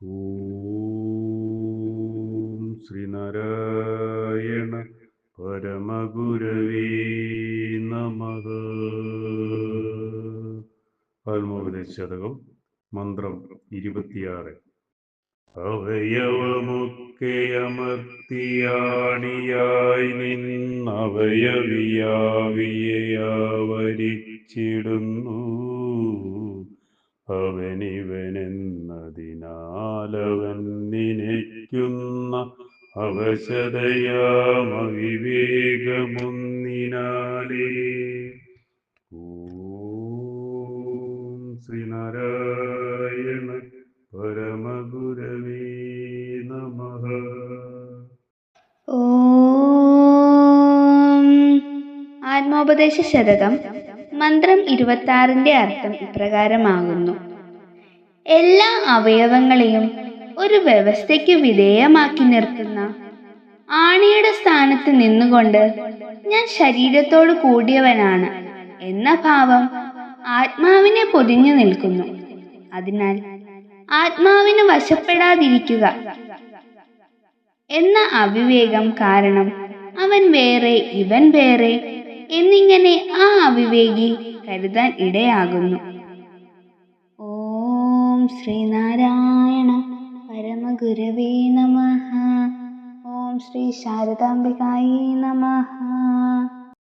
ഓം ശ്രീനാരായണ പരമഗുരവേ നമഹ ആത്മോപദേശതകം മന്ത്രം ഇരുപത്തിയാറ്. അവയവമൊക്കെ അമർത്തിയാണിയായി നിന്നവയവിയാവിയവരിച്ചിടുന്നു അവനിവനെന്നതിനാലവൻ നിനയ്ക്കുന്ന അവശതയാമവിവേകമൊന്നിനാലേ. ഓം ശ്രീനാരായണ പരമഗുരവേ നമ. ആത്മോപദേശ ശതകം മന്ത്രം ഇരുപത്താറിന്റെ അർത്ഥം ഇപ്രകാരമാകുന്നു. എല്ലാ അവയവങ്ങളെയും ഒരു വ്യവസ്ഥയ്ക്ക് വിധേയമാക്കി നിർത്തുന്ന ആണിയുടെ സ്ഥാനത്ത് നിന്നുകൊണ്ട് ഞാൻ ശരീരത്തോട് കൂടിയവനാണ് എന്ന ഭാവം ആത്മാവിനെ പൊതിഞ്ഞു നിൽക്കുന്നു. അതിനാൽ ആത്മാവിന് വശപ്പെടാതിരിക്കുക എന്ന അവിവേകം കാരണം അവൻ വേറെ ഇവൻ വേറെ എന്നിങ്ങനെ അവിവേകി കരുതാൻ ഇടയാകുന്നു. ഓം ശ്രീനാരായണ പരമഗുരവേ നമഃ. ഓം ശ്രീ ശാരദാംബികായേ നമഃ.